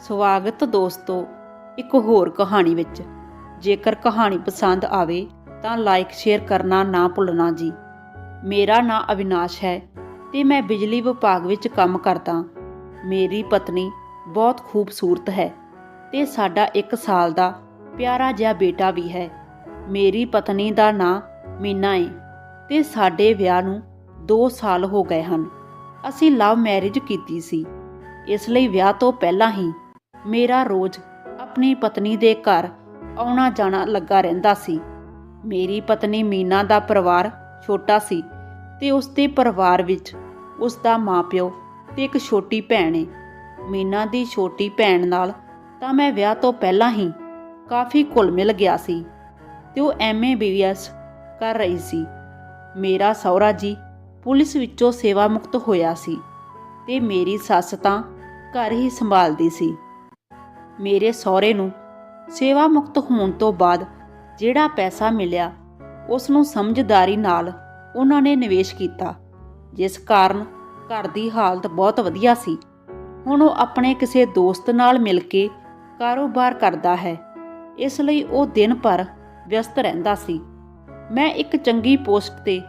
ਸਵਾਗਤ ਦੋਸਤੋ, ਇੱਕ ਹੋਰ ਕਹਾਣੀ ਵਿੱਚ। ਜੇਕਰ ਕਹਾਣੀ ਪਸੰਦ ਆਵੇ ਤਾਂ ਲਾਈਕ ਸ਼ੇਅਰ ਕਰਨਾ ਨਾ ਭੁੱਲਣਾ ਜੀ। ਮੇਰਾ ਨਾਂ ਅਵਿਨਾਸ਼ ਹੈ ਤੇ ਮੈਂ ਬਿਜਲੀ ਵਿਭਾਗ ਵਿੱਚ ਕੰਮ ਕਰਦਾ। ਮੇਰੀ ਪਤਨੀ ਬਹੁਤ ਖੂਬਸੂਰਤ ਹੈ ਤੇ ਸਾਡਾ 1 ਸਾਲ ਦਾ ਪਿਆਰਾ ਜਿਹਾ ਬੇਟਾ ਵੀ ਹੈ। ਮੇਰੀ ਪਤਨੀ ਦਾ ਨਾਂ ਮੀਨਾ ਹੈ ਤੇ ਸਾਡੇ ਵਿਆਹ ਨੂੰ 2 ਸਾਲ ਹੋ ਗਏ ਹਨ। ਅਸੀਂ ਲਵ ਮੈਰਿਜ ਕੀਤੀ ਸੀ। ਇਸ ਲਈ ਵਿਆਹ ਤੋਂ ਪਹਿਲਾਂ ਹੀ ਮੇਰਾ ਰੋਜ਼ ਆਪਣੀ ਪਤਨੀ ਦੇ ਘਰ ਆਉਣਾ ਜਾਣਾ ਲੱਗਾ ਰਹਿੰਦਾ ਸੀ। ਮੇਰੀ ਪਤਨੀ ਮੀਨਾ ਦਾ ਪਰਿਵਾਰ ਛੋਟਾ ਸੀ ਤੇ ਉਸ ਦੇ ਪਰਿਵਾਰ ਵਿੱਚ ਉਸ ਦਾ ਮਾਪਿਓ ਤੇ ਇੱਕ ਛੋਟੀ ਭੈਣ ਹੈ ਮੀਨਾ ਦੀ ਛੋਟੀ ਭੈਣ ਨਾਲ ਤਾਂ ਮੈਂ ਵਿਆਹ ਤੋਂ ਪਹਿਲਾਂ ਹੀ ਕਾਫੀ ਘੁਲ ਮਿਲ ਗਿਆ ਸੀ ਤੇ ਉਹ ਐਮਏ ਬੀਐਸ ਕਰ ਰਹੀ ਸੀ। ਮੇਰਾ ਸਹੁਰਾ ਜੀ ਪੁਲਿਸ ਵਿੱਚੋਂ ਸੇਵਾ ਮੁਕਤ ਹੋਇਆ ਸੀ ਤੇ ਮੇਰੀ ਸੱਸ ਤਾਂ ਘਰ ਹੀ ਸੰਭਾਲਦੀ ਸੀ। ਮੇਰੇ ਸਹੁਰੇ ਨੂੰ ਸੇਵਾ ਮੁਕਤ ਹੋਣ ਤੋਂ ਬਾਅਦ ਜਿਹੜਾ ਪੈਸਾ ਮਿਲਿਆ, ਉਸ ਨੂੰ ਸਮਝਦਾਰੀ ਨਾਲ ਉਹਨਾਂ ਨੇ ਨਿਵੇਸ਼ ਕੀਤਾ, ਜਿਸ ਕਾਰਨ ਘਰ ਦੀ ਹਾਲਤ ਬਹੁਤ ਵਧੀਆ ਸੀ। ਹੁਣ ਉਹ ਆਪਣੇ ਕਿਸੇ ਦੋਸਤ ਨਾਲ ਮਿਲ ਕੇ ਕਾਰੋਬਾਰ ਕਰਦਾ ਹੈ। ਇਸ ਲਈ ਉਹ ਦਿਨ ਭਰ ਵਿਅਸਤ ਰਹਿੰਦਾ ਸੀ। ਮੈਂ ਇੱਕ ਚੰਗੀ ਪੋਸਟ ਤੇ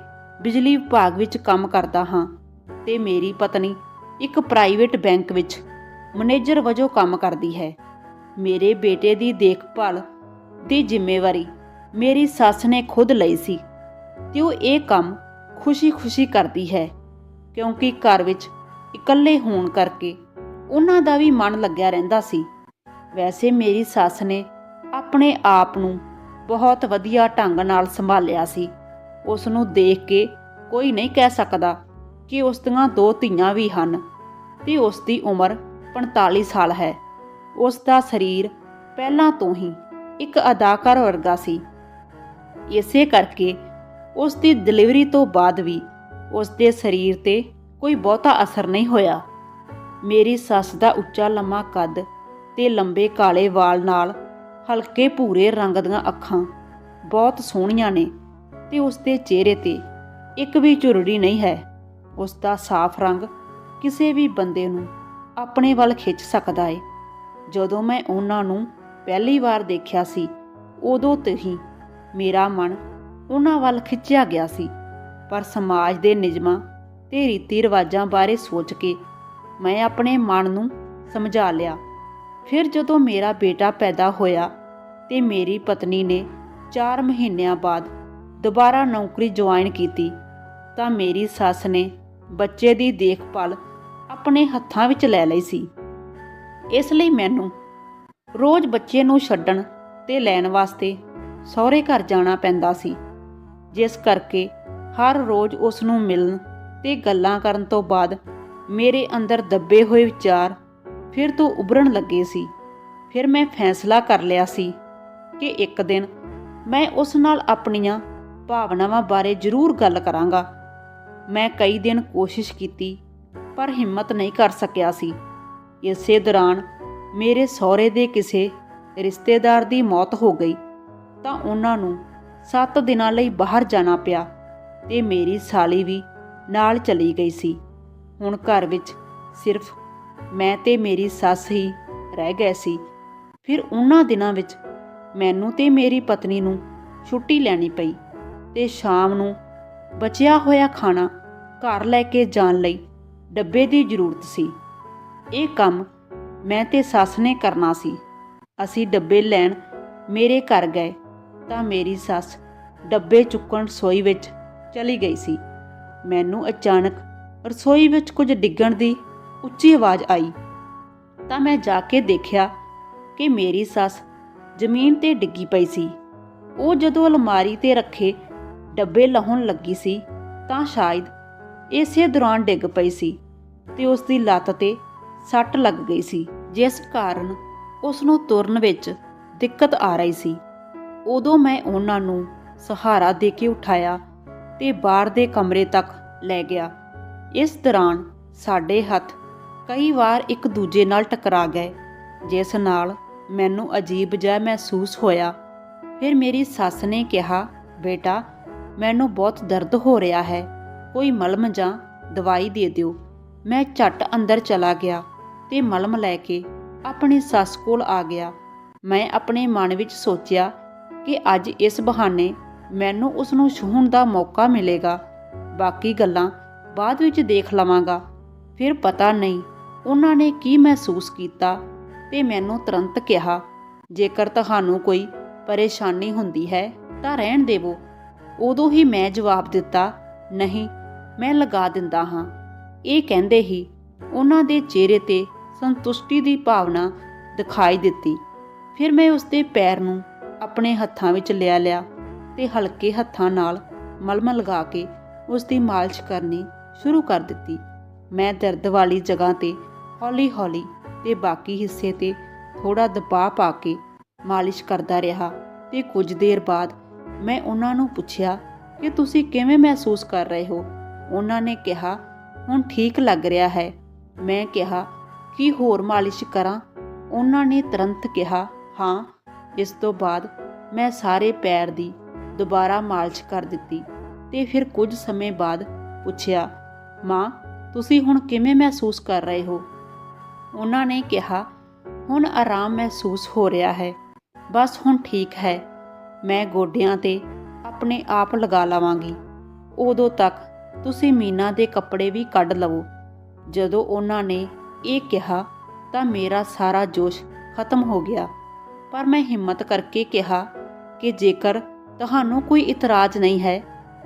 ਬਿਜਲੀ ਵਿਭਾਗ ਵਿੱਚ ਕੰਮ ਕਰਦਾ ਹਾਂ ਤੇ ਮੇਰੀ ਪਤਨੀ ਇੱਕ ਪ੍ਰਾਈਵੇਟ ਬੈਂਕ ਵਿੱਚ ਮੈਨੇਜਰ ਵਜੋਂ ਕੰਮ ਕਰਦੀ ਹੈ। ਮੇਰੇ ਬੇਟੇ ਦੀ ਦੇਖਭਾਲ ਦੀ ਜ਼ਿੰਮੇਵਾਰੀ ਮੇਰੀ ਸੱਸ ਨੇ ਖੁਦ ਲਈ ਸੀ ਤੇ ਉਹ ਇਹ ਕੰਮ ਖੁਸ਼ੀ-ਖੁਸ਼ੀ ਕਰਦੀ ਹੈ ਕਿਉਂਕਿ ਘਰ ਵਿੱਚ ਇਕੱਲੇ ਹੋਣ ਕਰਕੇ ਉਹਨਾਂ ਦਾ ਵੀ ਮਨ ਲੱਗਿਆ ਰਹਿੰਦਾ ਸੀ। ਵੈਸੇ ਮੇਰੀ ਸੱਸ ਨੇ ਆਪਣੇ ਆਪ ਨੂੰ ਬਹੁਤ ਵਧੀਆ ਢੰਗ ਨਾਲ ਸੰਭਾਲਿਆ ਸੀ। ਉਸ ਨੂੰ ਦੇਖ ਕੇ ਕੋਈ ਨਹੀਂ ਕਹਿ ਸਕਦਾ ਕਿ ਉਸ ਦੀਆਂ ਦੋ ਧੀਆਂ ਵੀ ਹਨ ਤੇ ਉਸ ਦੀ ਉਮਰ 45 ਸਾਲ ਹੈ। ਉਸ ਦਾ ਸਰੀਰ ਪਹਿਲਾਂ ਤੋਂ ਹੀ ਇੱਕ ਅਦਾਕਾਰ ਵਰਗਾ ਸੀ। ਇਸੇ ਕਰਕੇ ਉਸ ਦੀ ਡਿਲੀਵਰੀ ਤੋਂ ਬਾਅਦ ਵੀ ਉਸ ਦੇ ਸਰੀਰ ਤੇ ਕੋਈ ਬਹੁਤਾ ਅਸਰ ਨਹੀਂ ਹੋਇਆ। ਮੇਰੀ ਸੱਸ ਦਾ ਉੱਚਾ ਲੰਮਾ ਕੱਦ ਤੇ ਲੰਬੇ ਕਾਲੇ ਵਾਲ ਨਾਲ ਹਲਕੇ ਭੂਰੇ ਰੰਗ ਦੀਆਂ ਅੱਖਾਂ ਬਹੁਤ ਸੋਹਣੀਆਂ ਨੇ ਤੇ ਉਸ ਦੇ ਚਿਹਰੇ ਤੇ ਇੱਕ ਵੀ ਝੁਰੜੀ ਨਹੀਂ ਹੈ। ਉਸ ਦਾ ਸਾਫ਼ ਰੰਗ ਕਿਸੇ ਵੀ ਬੰਦੇ ਨੂੰ ਆਪਣੇ ਵੱਲ ਖਿੱਚ ਸਕਦਾ ਏ। ਜਦੋਂ ਮੈਂ ਉਹਨਾਂ ਨੂੰ ਪਹਿਲੀ ਵਾਰ ਦੇਖਿਆ ਸੀ, ਉਦੋਂ ਤੋਂ ਹੀ ਮੇਰਾ ਮਨ ਉਹਨਾਂ ਵੱਲ ਖਿੱਚਿਆ ਗਿਆ ਸੀ। ਪਰ ਸਮਾਜ ਦੇ ਨਿਯਮਾਂ ਤੇ ਰੀਤੀ ਰਿਵਾਜਾਂ ਬਾਰੇ ਸੋਚ ਕੇ ਮੈਂ ਆਪਣੇ ਮਨ ਨੂੰ ਸਮਝਾ ਲਿਆ। ਫਿਰ ਜਦੋਂ ਮੇਰਾ ਬੇਟਾ ਪੈਦਾ ਹੋਇਆ ਤੇ ਮੇਰੀ ਪਤਨੀ ਨੇ 4 ਮਹੀਨਿਆਂ ਬਾਅਦ ਦੁਬਾਰਾ ਨੌਕਰੀ ਜੁਆਇਨ ਕੀਤੀ, ਤਾਂ ਮੇਰੀ ਸੱਸ ਨੇ ਬੱਚੇ ਦੀ ਦੇਖਭਾਲ ਆਪਣੇ ਹੱਥਾਂ ਵਿੱਚ ਲੈ ਲਈ ਸੀ। ਇਸ ਲਈ ਮੈਨੂੰ ਰੋਜ਼ ਬੱਚੇ ਨੂੰ ਛੱਡਣ ਤੇ ਲੈਣ ਵਾਸਤੇ ਸਹੁਰੇ ਘਰ ਜਾਣਾ ਪੈਂਦਾ ਸੀ, ਜਿਸ ਕਰਕੇ ਹਰ ਰੋਜ਼ ਉਸ ਨੂੰ ਮਿਲਣ ਤੇ ਗੱਲਾਂ ਕਰਨ ਤੋਂ ਬਾਅਦ ਮੇਰੇ ਅੰਦਰ ਦੱਬੇ ਹੋਏ ਵਿਚਾਰ ਫਿਰ ਤੋਂ ਉਭਰਨ ਲੱਗੇ ਸੀ। ਫਿਰ ਮੈਂ ਫੈਸਲਾ ਕਰ ਲਿਆ ਸੀ ਕਿ ਇੱਕ ਦਿਨ ਮੈਂ ਉਸ ਨਾਲ ਆਪਣੀਆਂ ਭਾਵਨਾਵਾਂ ਬਾਰੇ ਜ਼ਰੂਰ ਗੱਲ ਕਰਾਂਗਾ। ਮੈਂ ਕਈ ਦਿਨ ਕੋਸ਼ਿਸ਼ ਕੀਤੀ ਪਰ ਹਿੰਮਤ ਨਹੀਂ ਕਰ ਸਕਿਆ ਸੀ। ਇਸੇ ਦੌਰਾਨ ਮੇਰੇ ਸਹੁਰੇ ਦੇ ਕਿਸੇ ਰਿਸ਼ਤੇਦਾਰ ਦੀ ਮੌਤ ਹੋ ਗਈ। ਤਾਂ ਉਹਨਾਂ ਨੂੰ 7 ਦਿਨਾਂ ਲਈ ਬਾਹਰ ਜਾਣਾ ਪਿਆ ਤੇ ਮੇਰੀ ਸਾਲੀ ਵੀ ਨਾਲ ਚਲੀ ਗਈ ਸੀ। ਹੁਣ ਘਰ ਵਿੱਚ ਸਿਰਫ ਮੈਂ ਤੇ ਮੇਰੀ ਸੱਸ ਹੀ ਰਹਿ ਗਏ ਸੀ। ਫਿਰ ਉਹਨਾਂ ਦਿਨਾਂ ਵਿੱਚ ਮੈਨੂੰ ਤੇ ਮੇਰੀ ਪਤਨੀ ਨੂੰ ਛੁੱਟੀ ਲੈਣੀ ਪਈ ਤੇ ਸ਼ਾਮ ਨੂੰ ਬਚਿਆ ਹੋਇਆ ਖਾਣਾ ਘਰ ਲੈ ਕੇ ਜਾਣ ਲਈ ਡੱਬੇ ਦੀ ਜ਼ਰੂਰਤ ਸੀ। ਇਹ ਕੰਮ ਮੈਂ ਤੇ ਸੱਸ ਨੇ ਕਰਨਾ ਸੀ। ਅਸੀਂ ਡੱਬੇ ਲੈਣ ਮੇਰੇ ਘਰ ਗਏ ਤਾਂ ਮੇਰੀ ਸੱਸ ਡੱਬੇ ਚੁੱਕਣ ਰਸੋਈ ਵਿੱਚ ਚਲੀ ਗਈ ਸੀ। ਮੈਨੂੰ ਅਚਾਨਕ ਰਸੋਈ ਵਿੱਚ ਕੁਝ ਡਿੱਗਣ ਦੀ ਉੱਚੀ ਆਵਾਜ਼ ਆਈ। ਤਾਂ ਮੈਂ ਜਾ ਕੇ ਦੇਖਿਆ ਕਿ ਮੇਰੀ ਸੱਸ ਜ਼ਮੀਨ ਤੇ ਡਿੱਗੀ ਪਈ ਸੀ। ਉਹ ਜਦੋਂ ਅਲਮਾਰੀ ਤੇ ਰੱਖੇ ਡੱਬੇ ਲਾਹੁਣ ਲੱਗੀ ਸੀ ਤਾਂ ਸ਼ਾਇਦ ਇਸੇ ਦੌਰਾਨ ਡਿੱਗ ਪਈ ਸੀ ਤੇ ਉਸ ਦੀ ਲੱਤ ਤੇ ਸੱਟ ਲੱਗ ਗਈ ਸੀ, ਜਿਸ ਕਾਰਨ ਉਸ ਨੂੰ ਤੁਰਨ ਵਿੱਚ ਦਿੱਕਤ ਆ ਰਹੀ ਸੀ। ਉਦੋਂ ਮੈਂ ਉਹਨਾਂ ਨੂੰ ਸਹਾਰਾ ਦੇ ਕੇ ਉਠਾਇਆ ਤੇ ਬਾਹਰ ਦੇ ਕਮਰੇ ਤੱਕ ਲੈ ਗਿਆ। ਇਸ ਦੌਰਾਨ ਸਾਡੇ ਹੱਥ ਕਈ ਵਾਰ ਇੱਕ ਦੂਜੇ ਨਾਲ ਟਕਰਾ ਗਏ, ਜਿਸ ਨਾਲ ਮੈਨੂੰ ਅਜੀਬ ਜਿਹਾ ਮਹਿਸੂਸ ਹੋਇਆ। ਫਿਰ ਮੇਰੀ ਸੱਸ ਨੇ ਕਿਹਾ, ਬੇਟਾ, ਮੈਨੂੰ ਬਹੁਤ ਦਰਦ ਹੋ ਰਿਹਾ ਹੈ, ਕੋਈ ਮਲਮ ਜਾਂ ਦਵਾਈ ਦੇ ਦਿਓ। ਮੈਂ ਝੱਟ ਅੰਦਰ ਚਲਾ ਗਿਆ। ਤੇ ਮਲਮ ਲੈ ਕੇ ਆਪਣੀ ਸੱਸ ਕੋਲ ਆ ਗਿਆ। ਮੈਂ ਆਪਣੇ ਮਨ ਵਿੱਚ ਸੋਚਿਆ ਕਿ ਅੱਜ ਇਸ ਬਹਾਨੇ ਮੈਨੂੰ ਉਸ ਨੂੰ ਛੂਹਣ ਦਾ ਮੌਕਾ ਮਿਲੇਗਾ। ਬਾਕੀ ਗੱਲਾਂ ਬਾਅਦ ਵਿੱਚ ਦੇਖ ਲਵਾਂਗਾ। ਫਿਰ ਪਤਾ ਨਹੀਂ ਉਹਨਾਂ ਨੇ ਕੀ ਮਹਿਸੂਸ ਕੀਤਾ ਤੇ ਮੈਨੂੰ ਤੁਰੰਤ ਕਿਹਾ, ਜੇਕਰ ਤੁਹਾਨੂੰ ਕੋਈ ਪਰੇਸ਼ਾਨੀ ਹੁੰਦੀ ਹੈ ਤਾਂ ਰਹਿਣ ਦੇਵੋ। ਉਦੋਂ ਹੀ ਮੈਂ ਜਵਾਬ ਦਿੱਤਾ, ਨਹੀਂ, ਮੈਂ ਲਗਾ ਦਿੰਦਾ ਹਾਂ। ਇਹ ਕਹਿੰਦੇ ਹੀ ਉਹਨਾਂ ਦੇ ਚਿਹਰੇ ਤੇ ਸੰਤੁਸ਼ਟੀ ਦੀ ਭਾਵਨਾ ਦਿਖਾਈ ਦਿੱਤੀ। ਫਿਰ ਮੈਂ ਉਸਦੇ ਪੈਰ ਨੂੰ ਆਪਣੇ ਹੱਥਾਂ ਵਿੱਚ ਲਿਆ ਲਿਆ ਤੇ ਹਲਕੇ ਹੱਥਾਂ ਨਾਲ ਮਲਮ ਲਗਾ ਕੇ ਉਸ ਦੀ ਮਾਲਿਸ਼ ਕਰਨੀ ਸ਼ੁਰੂ ਕਰ ਦਿੱਤੀ। ਮੈਂ ਦਰਦ ਵਾਲੀ ਜਗ੍ਹਾ ਤੇ ਹੌਲੀ-ਹੌਲੀ ਤੇ ਬਾਕੀ ਹਿੱਸੇ ਤੇ ਥੋੜਾ ਦਬਾਅ ਪਾ ਕੇ ਮਾਲਿਸ਼ ਕਰਦਾ ਰਿਹਾ ਤੇ ਕੁਝ ਦੇਰ ਬਾਅਦ ਮੈਂ ਉਹਨਾਂ ਨੂੰ ਪੁੱਛਿਆ ਕਿ ਤੁਸੀਂ ਕਿਵੇਂ ਮਹਿਸੂਸ ਕਰ ਰਹੇ ਹੋ? ਉਹਨਾਂ ਨੇ ਕਿਹਾ, ਹੁਣ ਠੀਕ ਲੱਗ ਰਿਹਾ ਹੈ। ਮੈਂ ਕਿਹਾ ਕੀ ਹੋਰ ਮਾਲਿਸ਼ ਕਰਾਂ? ਉਹਨਾਂ ਨੇ ਤੁਰੰਤ ਕਿਹਾ, ਹਾਂ, ਇਸ ਤੋਂ ਬਾਅਦ ਮੈਂ ਸਾਰੇ ਪੈਰ ਦੀ ਦੁਬਾਰਾ ਮਾਲਿਸ਼ ਕਰ ਦਿੱਤੀ। ਤੇ ਫਿਰ ਕੁਝ ਸਮੇਂ ਬਾਅਦ ਪੁੱਛਿਆ, ਮਾਂ, ਤੁਸੀਂ ਹੁਣ ਕਿਵੇਂ ਮਹਿਸੂਸ ਕਰ ਰਹੇ ਹੋ? ਉਹਨਾਂ ਨੇ ਕਿਹਾ, ਹੁਣ ਆਰਾਮ ਮਹਿਸੂਸ ਹੋ ਰਿਹਾ ਹੈ। ਬਸ ਹੁਣ ਠੀਕ ਹੈ। ਮੈਂ ਗੋਡਿਆਂ ਤੇ ਆਪਣੇ ਆਪ ਲਗਾ ਲਵਾਂਗੀ। ਉਦੋਂ ਤੱਕ ਤੁਸੀਂ ਮੀਨਾ ਦੇ ਕੱਪੜੇ ਵੀ ਕੱਢ ਲਵੋ। ਜਦੋਂ ਉਹਨਾਂ ਨੇ ਇਹ ਕਿਹਾ ਤਾਂ ਮੇਰਾ ਸਾਰਾ ਜੋਸ਼ ਖਤਮ ਹੋ ਗਿਆ। ਪਰ ਮੈਂ ਹਿੰਮਤ ਕਰਕੇ ਕਿਹਾ ਕਿ ਜੇਕਰ ਤੁਹਾਨੂੰ ਕੋਈ ਇਤਰਾਜ਼ ਨਹੀਂ ਹੈ,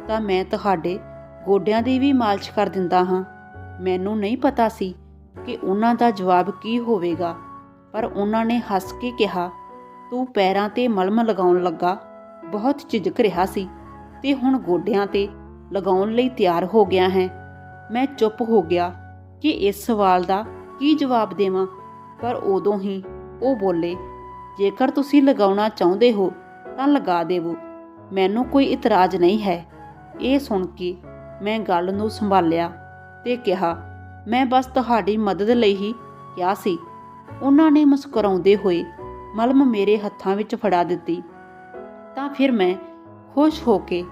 ਤਾਂ ਮੈਂ ਤੁਹਾਡੇ ਗੋਡਿਆਂ ਦੀ ਵੀ ਮਾਲਿਸ਼ ਕਰ ਦਿੰਦਾ ਹਾਂ। ਮੈਨੂੰ ਨਹੀਂ ਪਤਾ ਸੀ ਕਿ ਉਹਨਾਂ ਦਾ ਜਵਾਬ ਕੀ ਹੋਵੇਗਾ, ਪਰ ਉਹਨਾਂ ਨੇ ਹੱਸ ਕੇ ਕਿਹਾ, ਤੂੰ ਪੈਰਾਂ ਤੇ ਮਲਮ ਲਗਾਉਣ ਲੱਗਾ, ਬਹੁਤ ਝਿਜਕ ਰਿਹਾ ਸੀ, ਤੇ ਹੁਣ ਗੋਡਿਆਂ ਤੇ ਲਗਾਉਣ ਲਈ ਤਿਆਰ ਹੋ ਗਿਆ ਹੈ। ਮੈਂ ਚੁੱਪ ਹੋ ਗਿਆ ਕਿ ਇਸ ਸਵਾਲ ਦਾ ਕੀ ਜਵਾਬ ਦੇਵਾਂ? ਪਰ ਉਦੋਂ ਹੀ ਉਹ ਬੋਲੇ, ਜੇਕਰ ਤੁਸੀਂ ਲਗਾਉਣਾ ਚਾਹੁੰਦੇ ਹੋ, ਤਾਂ ਲਗਾ ਦੇਵੋ। ਮੈਨੂੰ ਕੋਈ ਇਤਰਾਜ਼ ਨਹੀਂ ਹੈ। ਇਹ ਸੁਣ ਕੇ ਮੈਂ ਗੱਲ ਨੂੰ ਸੰਭਾਲਿਆ ਤੇ ਕਿਹਾ, ਮੈਂ ਬਸ ਤੁਹਾਡੀ ਮਦਦ ਲਈ ਹੀ ਕਿਹਾ ਸੀ। ਉਹਨਾਂ ਨੇ ਮੁਸਕਰਾਉਂਦੇ ਹੋਏ ਮਲਮ ਮੇਰੇ ਹੱਥਾਂ ਵਿੱਚ ਫੜਾ ਦਿੱਤੀ। ਤਾਂ ਫਿਰ ਮੈਂ ਖੁਸ਼ ਹੋ ਕੇ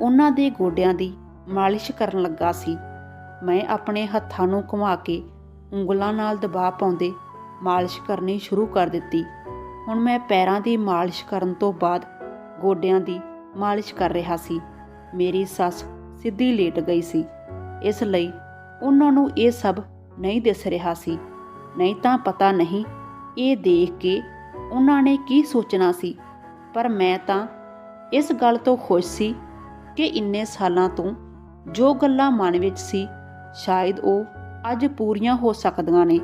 ਉਹਨਾਂ ਦੇ ਗੋਡਿਆਂ ਦੀ ਮਾਲਿਸ਼ ਕਰਨ ਲੱਗਾ ਸੀ। ਮੈਂ ਆਪਣੇ ਹੱਥਾਂ ਨੂੰ ਘੁਮਾ ਕੇ ਉਂਗਲਾਂ ਨਾਲ ਦਬਾਅ ਪਾਉਂਦੇ ਮਾਲਿਸ਼ ਕਰਨੀ ਸ਼ੁਰੂ ਕਰ ਦਿੱਤੀ। ਹੁਣ ਮੈਂ ਪੈਰਾਂ ਦੀ ਮਾਲਿਸ਼ ਕਰਨ ਤੋਂ ਬਾਅਦ ਗੋਡਿਆਂ ਦੀ ਮਾਲਿਸ਼ ਕਰ ਰਿਹਾ ਸੀ। ਮੇਰੀ ਸੱਸ ਸਿੱਧੀ ਲੇਟ ਗਈ ਸੀ। ਇਸ ਲਈ ਉਹਨਾਂ ਨੂੰ ਇਹ ਸਭ ਨਹੀਂ ਦਿਸ ਰਿਹਾ ਸੀ। ਨਹੀਂ ਤਾਂ ਪਤਾ ਨਹੀਂ ਇਹ ਦੇਖ ਕੇ ਉਹਨਾਂ ਨੇ ਕੀ ਸੋਚਣਾ ਸੀ। ਪਰ ਮੈਂ ਤਾਂ ਇਸ ਗੱਲ ਤੋਂ ਖੁਸ਼ ਸੀ ਕਿ ਇੰਨੇ ਸਾਲਾਂ ਤੋਂ ਜੋ ਗੱਲਾਂ ਮਨ ਵਿੱਚ ਸੀ, ਸ਼ਾਇਦ ਉਹ ਅੱਜ ਪੂਰੀਆਂ ਹੋ ਸਕਦੀਆਂ ਨੇ।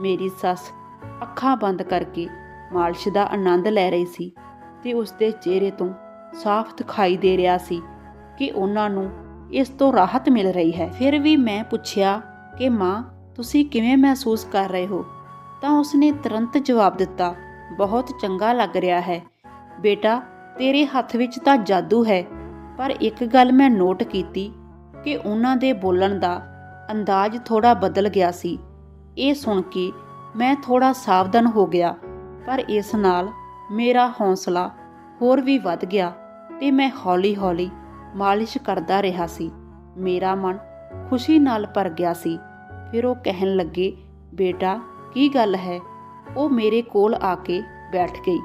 ਮੇਰੀ ਸੱਸ ਅੱਖਾਂ ਬੰਦ ਕਰਕੇ ਮਾਲਿਸ਼ ਦਾ ਆਨੰਦ ਲੈ ਰਹੀ ਸੀ ਤੇ ਉਸ ਦੇ ਚਿਹਰੇ ਤੋਂ ਸਾਫ਼ ਦਿਖਾਈ ਦੇ ਰਿਹਾ ਸੀ ਕਿ ਉਹਨਾਂ ਨੂੰ ਇਸ ਤੋਂ ਰਾਹਤ ਮਿਲ ਰਹੀ ਹੈ। ਫਿਰ ਵੀ ਮੈਂ ਪੁੱਛਿਆ ਕਿ, ਮਾਂ, ਤੁਸੀਂ ਕਿਵੇਂ ਮਹਿਸੂਸ ਕਰ ਰਹੇ ਹੋ? ਤਾਂ ਉਸਨੇ ਤੁਰੰਤ ਜਵਾਬ ਦਿੱਤਾ, ਬਹੁਤ ਚੰਗਾ ਲੱਗ ਰਿਹਾ ਹੈ। ਬੇਟਾ, ਤੇਰੇ ਹੱਥ ਵਿੱਚ ਤਾਂ ਜਾਦੂ ਹੈ, ਪਰ ਇੱਕ ਗੱਲ ਮੈਂ ਨੋਟ ਕੀਤੀ ਕਿ ਉਹਨਾਂ ਦੇ ਬੋਲਣ ਦਾ ਅੰਦਾਜ਼ ਥੋੜਾ ਬਦਲ ਗਿਆ ਸੀ। ਇਹ ਸੁਣ ਕੇ ਮੈਂ ਥੋੜਾ ਸਾਵਧਾਨ ਹੋ ਗਿਆ, ਪਰ ਇਸ ਨਾਲ ਮੇਰਾ ਹੌਸਲਾ ਹੋਰ ਵੀ ਵੱਧ ਗਿਆ ਤੇ ਮੈਂ ਹੌਲੀ-ਹੌਲੀ ਮਾਲਿਸ਼ ਕਰਦਾ ਰਿਹਾ ਸੀ। ਮੇਰਾ ਮਨ ਖੁਸ਼ੀ ਨਾਲ ਭਰ ਗਿਆ ਸੀ। ਫਿਰ ਉਹ ਕਹਿਣ ਲੱਗੇ, ਬੇਟਾ, ਕੀ ਗੱਲ ਹੈ? ਉਹ ਮੇਰੇ ਕੋਲ ਆ ਕੇ ਬੈਠ ਗਈ।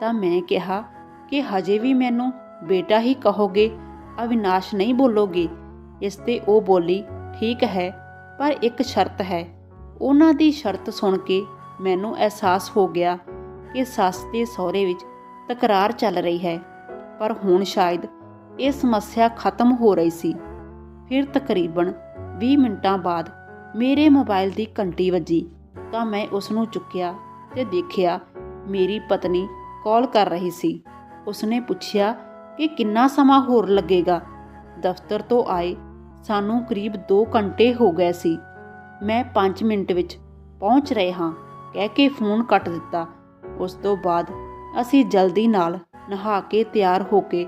ਤਾਂ ਮੈਂ ਕਿਹਾ ਕਿ ਹਜੇ ਵੀ ਮੈਨੂੰ ਬੇਟਾ ਹੀ ਕਹੋਗੇ, ਅਵਿਨਾਸ਼ ਨਹੀਂ ਬੋਲੋਗੇ। ਇਸ ਤੇ ਉਹ ਬੋਲੀ ਠੀਕ ਹੈ, ਪਰ ਇੱਕ ਸ਼ਰਤ ਹੈ। ਉਹਨਾਂ ਦੀ ਸ਼ਰਤ ਸੁਣ ਕੇ ਮੈਨੂੰ ਅਹਿਸਾਸ ਹੋ ਗਿਆ ਕਿ ਸੱਸ ਤੇ ਸਹੁਰੇ ਵਿੱਚ ਤਕਰਾਰ ਚੱਲ ਰਹੀ ਹੈ, ਪਰ ਹੁਣ ਸ਼ਾਇਦ ਇਹ ਸਮੱਸਿਆ ਖਤਮ ਹੋ ਰਹੀ ਸੀ। ਫਿਰ ਤਕਰੀਬਨ 20 ਮਿੰਟਾਂ ਬਾਅਦ ਮੇਰੇ ਮੋਬਾਈਲ ਦੀ ਘੰਟੀ ਵੱਜੀ, ਤਾਂ ਮੈਂ ਉਸ ਨੂੰ ਚੁੱਕਿਆ ਤੇ ਦੇਖਿਆ ਮੇਰੀ ਪਤਨੀ ਕਾਲ ਕਰ ਰਹੀ ਸੀ। ਉਸਨੇ ਪੁੱਛਿਆ ਕਿ ਕਿੰਨਾ ਸਮਾਂ ਹੋਰ ਲੱਗੇਗਾ? ਦਫ਼ਤਰ ਤੋਂ ਆਏ ਸਾਨੂੰ ਕਰੀਬ 2 ਘੰਟੇ ਹੋ ਗਏ ਸੀ। ਮੈਂ 5 ਮਿੰਟ ਵਿੱਚ ਪਹੁੰਚ ਰਹੇ ਹਾਂ, ਕਹਿ ਕੇ ਫੋਨ ਕੱਟ ਦਿੱਤਾ। ਉਸ ਤੋਂ ਬਾਅਦ ਅਸੀਂ ਜਲਦੀ ਨਾਲ ਨਹਾ ਕੇ ਤਿਆਰ ਹੋ ਕੇ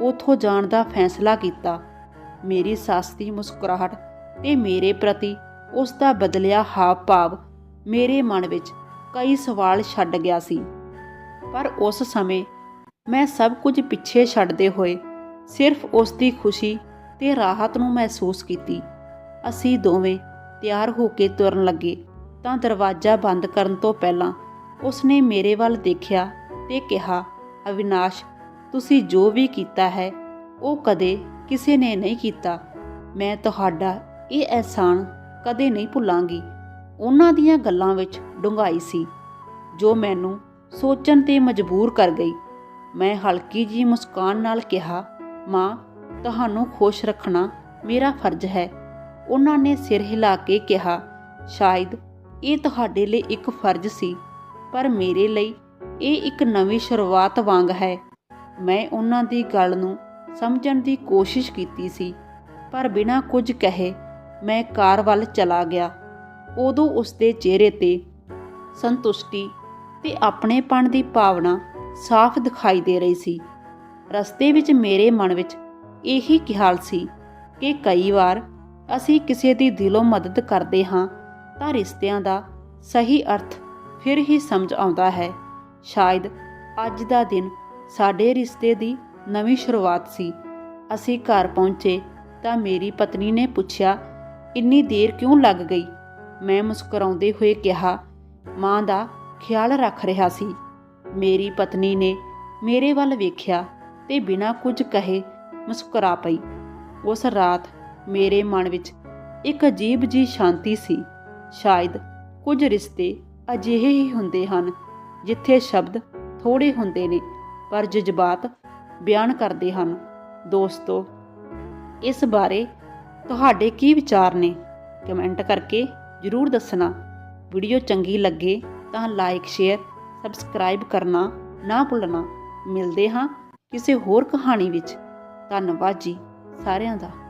ਉਥੋਂ ਜਾਣ ਦਾ ਫੈਸਲਾ ਕੀਤਾ। ਮੇਰੀ ਸੱਸ ਦੀ ਮੁਸਕਰਾਹਟ ਤੇ ਮੇਰੇ ਪ੍ਰਤੀ ਉਸ ਦਾ ਬਦਲਿਆ ਹਾਵ ਭਾਵ ਮੇਰੇ ਮਨ ਵਿੱਚ ਕਈ ਸਵਾਲ ਛੱਡ ਗਿਆ ਸੀ। ਪਰ ਉਸ ਸਮੇਂ ਮੈਂ ਸਭ ਕੁਝ ਪਿੱਛੇ ਛੱਡਦੇ ਹੋਏ ਸਿਰਫ ਉਸ ਦੀ ਖੁਸ਼ੀ ਤੇ ਰਾਹਤ ਨੂੰ ਮਹਿਸੂਸ ਕੀਤੀ। ਅਸੀਂ ਦੋਵੇਂ ਤਿਆਰ ਹੋ ਕੇ ਤੁਰਨ ਲੱਗੇ ਤਾਂ ਦਰਵਾਜ਼ਾ ਬੰਦ ਕਰਨ ਤੋਂ ਪਹਿਲਾਂ ਉਸਨੇ ਮੇਰੇ ਵੱਲ ਦੇਖਿਆ ਤੇ ਕਿਹਾ, ਅਵਿਨਾਸ਼, ਤੁਸੀਂ ਜੋ ਵੀ ਕੀਤਾ ਹੈ, ਉਹ ਕਦੇ ਕਿਸੇ ਨੇ ਨਹੀਂ ਕੀਤਾ। ਮੈਂ ਤੁਹਾਡਾ ਇਹ ਅਹਿਸਾਨ ਕਦੇ ਨਹੀਂ ਭੁੱਲਾਂਗੀ। ਉਹਨਾਂ ਦੀਆਂ ਗੱਲਾਂ ਵਿੱਚ ਡੂੰਘਾਈ ਸੀ, ਜੋ ਮੈਨੂੰ ਸੋਚਣ ਤੇ ਮਜਬੂਰ ਕਰ ਗਈ। ਮੈਂ ਹਲਕੀ ਜੀ ਮੁਸਕਾਨ ਨਾਲ ਕਿਹਾ, ਮਾਂ ਤੁਹਾਨੂੰ ਖੁਸ਼ ਰੱਖਣਾ ਮੇਰਾ ਫਰਜ਼ ਹੈ। ਉਹਨਾਂ ਨੇ ਸਿਰ ਹਿਲਾ ਕੇ ਕਿਹਾ, ਸ਼ਾਇਦ ਇਹ ਤੁਹਾਡੇ ਲਈ ਇੱਕ ਫਰਜ਼ ਸੀ, ਪਰ ਮੇਰੇ ਲਈ ਇਹ ਇੱਕ ਨਵੀਂ ਸ਼ੁਰੂਆਤ ਵਾਂਗ ਹੈ। ਮੈਂ ਉਹਨਾਂ ਦੀ ਗੱਲ ਨੂੰ ਸਮਝਣ ਦੀ ਕੋਸ਼ਿਸ਼ ਕੀਤੀ ਸੀ, ਪਰ ਬਿਨਾਂ ਕੁਝ ਕਹੇ ਮੈਂ ਕਾਰ ਵੱਲ ਚਲਾ ਗਿਆ। ਉਦੋਂ ਉਸਦੇ ਚਿਹਰੇ ਤੇ ਸੰਤੁਸ਼ਟੀ ਤੇ ਆਪਣੇਪਣ ਦੀ ਭਾਵਨਾ ਸਾਫ਼ ਦਿਖਾਈ ਦੇ ਰਹੀ ਸੀ। ਰਸਤੇ ਵਿੱਚ ਮੇਰੇ ਮਨ ਵਿੱਚ ਇਹੀ ਖਿਆਲ ਸੀ ਕਿ ਕਈ ਵਾਰ ਅਸੀਂ ਕਿਸੇ ਦੀ ਦਿਲੋਂ ਮਦਦ ਕਰਦੇ ਹਾਂ ਤਾਂ ਰਿਸ਼ਤਿਆਂ ਦਾ ਸਹੀ ਅਰਥ ਫਿਰ ਹੀ ਸਮਝ ਆਉਂਦਾ ਹੈ। ਸ਼ਾਇਦ ਅੱਜ ਦਾ ਦਿਨ ਸਾਡੇ ਰਿਸ਼ਤੇ ਦੀ ਨਵੀਂ ਸ਼ੁਰੂਆਤ ਸੀ। ਅਸੀਂ ਘਰ ਪਹੁੰਚੇ ਤਾਂ ਮੇਰੀ ਪਤਨੀ ਨੇ ਪੁੱਛਿਆ, ਇੰਨੀ ਦੇਰ ਕਿਉਂ ਲੱਗ ਗਈ? ਮੈਂ ਮੁਸਕਰਾਉਂਦੇ ਹੋਏ ਕਿਹਾ, ਮਾਂ ਦਾ ਖਿਆਲ ਰੱਖ ਰਿਹਾ ਸੀ। ਮੇਰੀ ਪਤਨੀ ਨੇ ਮੇਰੇ ਵੱਲ ਵੇਖਿਆ ਤੇ ਬਿਨਾਂ ਕੁਝ ਕਹੇ ਮੁਸਕਰਾ ਪਈ। ਉਸ ਰਾਤ ਮੇਰੇ ਮਨ ਵਿੱਚ ਇੱਕ ਅਜੀਬ ਜੀ ਸ਼ਾਂਤੀ ਸੀ। ਸ਼ਾਇਦ ਕੁਝ ਰਿਸ਼ਤੇ ਅਜਿਹੇ ਹੀ ਹੁੰਦੇ ਹਨ ਜਿੱਥੇ ਸ਼ਬਦ ਥੋੜੇ ਹੁੰਦੇ ਨੇ, ਪਰ ਜਜ਼ਬਾਤ ਬਿਆਨ ਕਰਦੇ ਹਨ। ਦੋਸਤੋ, ਇਸ ਬਾਰੇ ਤੁਹਾਡੇ ਕੀ ਵਿਚਾਰ ਨੇ? ਕਮੈਂਟ ਕਰਕੇ ਜਰੂਰ ਦੱਸਣਾ। ਵੀਡੀਓ ਚੰਗੀ ਲੱਗੇ ਤਾਂ ਲਾਈਕ, ਸ਼ੇਅਰ, ਸਬਸਕ੍ਰਾਈਬ ਕਰਨਾ ਨਾ ਭੁੱਲਣਾ। ਮਿਲਦੇ ਹਾਂ ਕਿਸੇ ਹੋਰ ਕਹਾਣੀ ਵਿੱਚ। ਧੰਨਵਾਦ ਜੀ ਸਾਰਿਆਂ ਦਾ।